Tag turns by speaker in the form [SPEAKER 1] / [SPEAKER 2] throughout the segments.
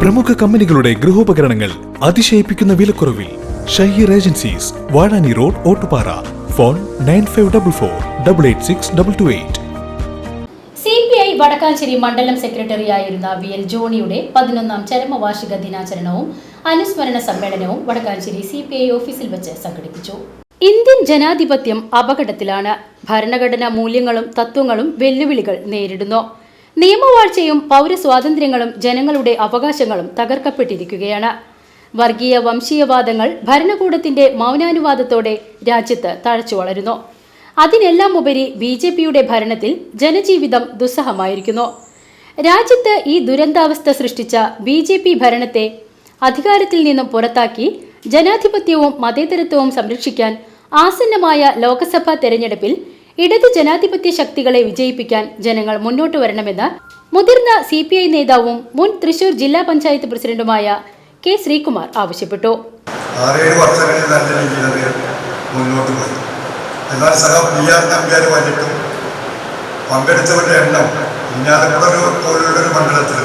[SPEAKER 1] പ്രമുഖ കമ്പനികളുടെ ഗൃഹോപകരണങ്ങൾ അതിശയിപ്പിക്കുന്ന വിലക്കുറവിൽ Shaheer agencies Vazhani road Ottupara. Phone nine five double four double eight six double two eight.
[SPEAKER 2] Vadakkanchery മണ്ഡലം സെക്രട്ടറിയായിരുന്ന വി എൽ ജോണിയുടെ പതിനൊന്നാം ചരമവാർഷിക ദിനാചരണവും അനുസ്മരണ സമ്മേളനവും വടക്കാഞ്ചേരി സി പി ഐ ഓഫീസിൽ വെച്ച് സംഘടിപ്പിച്ചു. ഇന്ത്യൻ ജനാധിപത്യം അപകടത്തിലാണ്. ഭരണഘടനാ മൂല്യങ്ങളും തത്വങ്ങളും വെല്ലുവിളികൾ നേരിടുന്നു. നിയമവാഴ്ചയും പൗരസ്വാതന്ത്ര്യങ്ങളും ജനങ്ങളുടെ അവകാശങ്ങളും തകർക്കപ്പെട്ടിരിക്കുകയാണ്. വർഗീയ വംശീയവാദങ്ങൾ ഭരണകൂടത്തിന്റെ മൗനാനുവാദത്തോടെ രാജ്യത്ത് തഴച്ചു വളരുന്നു. അതിനെല്ലാം ഉപരി ബി ജെ പിയുടെ ഭരണത്തിൽ ജനജീവിതം ദുസ്സഹമായിരിക്കുന്നു. രാജ്യത്ത് ഈ ദുരന്താവസ്ഥ സൃഷ്ടിച്ച ബി ജെ പി ഭരണത്തെ അധികാരത്തിൽ നിന്നും പുറത്താക്കി ജനാധിപത്യവും മതേതരത്വവും സംരക്ഷിക്കാൻ ആസന്നമായ ലോക്സഭാ തെരഞ്ഞെടുപ്പിൽ ഇടത് ജനാധിപത്യ ശക്തികളെ വിജയിപ്പിക്കാൻ ജനങ്ങൾ മുന്നോട്ട് വരണമെന്ന് മുതിർന്ന സി പി ഐ നേതാവും മുൻ തൃശൂർ ജില്ലാ പഞ്ചായത്ത് പ്രസിഡന്റുമായ കെ ശ്രീകുമാർ ആവശ്യപ്പെട്ടു.
[SPEAKER 3] സഹ മണ്ഡലത്തിൽ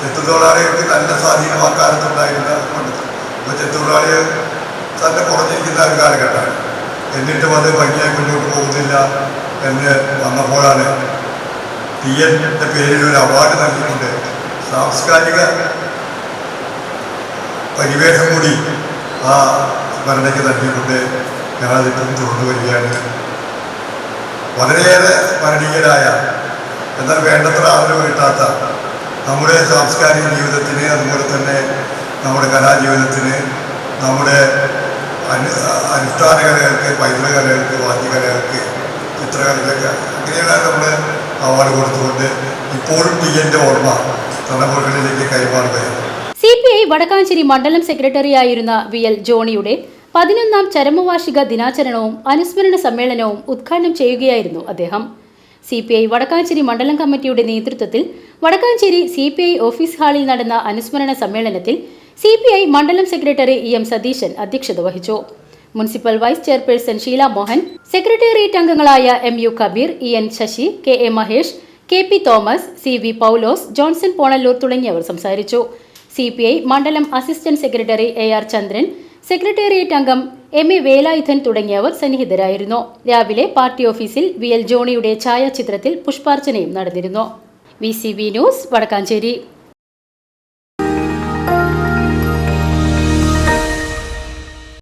[SPEAKER 3] ചെത്തുതൊഴിലാളികൾക്ക് നല്ല സ്വാധീനം ആ കാലത്തുണ്ടായിരുന്ന മണ്ഡലത്തിൽ. ഇപ്പോൾ ചെത്തുതൊഴിലാളി തന്നെ കുറഞ്ഞിരിക്കുന്ന ഒരു കാലഘട്ടമാണ്. എന്നിട്ടും അത് ഭംഗിയായി മുന്നോട്ട് പോകുന്നില്ല എന്ന് വന്നപ്പോഴാണ് പി എന്റെ പേരിൽ ഒരു അവാർഡ് നൽകിക്കൊണ്ട് സാംസ്കാരിക പരിവേഷം കൂടി ആ സ്മരണയ്ക്ക് നൽകിക്കൊണ്ട് ഞങ്ങളതിപ്പം തുടർന്നു വരികയാണ്. വളരെയേറെ സ്മരണീയരായ എന്നാൽ വേണ്ടത്ര ആദരവ് കിട്ടാത്ത നമ്മുടെ സാംസ്കാരിക ജീവിതത്തിന് അതുപോലെ തന്നെ നമ്മുടെ കലാജീവിതത്തിന് നമ്മുടെ അനു അനുഷ്ഠാന കലകൾക്ക് പൈതൃക കലകൾക്ക് വാദ്യകലകൾക്ക് ചിത്രകലകൾക്ക് അങ്ങനെയുള്ള നമ്മൾ അവാർഡ് കൊടുത്തുകൊണ്ട് ഇപ്പോഴും ടി എന്റെ ഓർമ്മ തലമുറകളിലേക്ക് കൈമാറുകയാണ്
[SPEAKER 2] സി പി ഐ വടക്കാഞ്ചേരി മണ്ഡലം സെക്രട്ടറിയായിരുന്ന വി എൽ ജോണിയുടെ പതിനൊന്നാം ചരമവാർഷിക ദിനാചരണവും അനുസ്മരണ സമ്മേളനവും ഉദ്ഘാടനം ചെയ്യുകയായിരുന്നു അദ്ദേഹം. സി പി ഐ വടക്കാഞ്ചേരി മണ്ഡലം കമ്മിറ്റിയുടെ നേതൃത്വത്തിൽ Vadakkanchery C P I office ഹാളിൽ നടന്ന അനുസ്മരണ സമ്മേളനത്തിൽ സി പി ഐ മണ്ഡലം സെക്രട്ടറി ഇ എം സതീശൻ അധ്യക്ഷത വഹിച്ചു. Municipal vice chairperson Sheela Mohan secretariat അംഗങ്ങളായ M U Kabeer E N Sasi K A Mahesh K P Thomas C V Paulose Johnson Ponnallur തുടങ്ങിയവർ സംസാരിച്ചു. സി പി ഐ മണ്ഡലം assistant secretary A R Chandran secretariat അംഗം M A Velayudhan തുടങ്ങിയവർ സന്നിഹിതരായിരുന്നു. രാവിലെ party ഓഫീസിൽ V L ജോണിയുടെ ഛായാചിത്രത്തിൽ പുഷ്പാർച്ചനയും നടന്നിരുന്നു. V C news Vadakkanchery.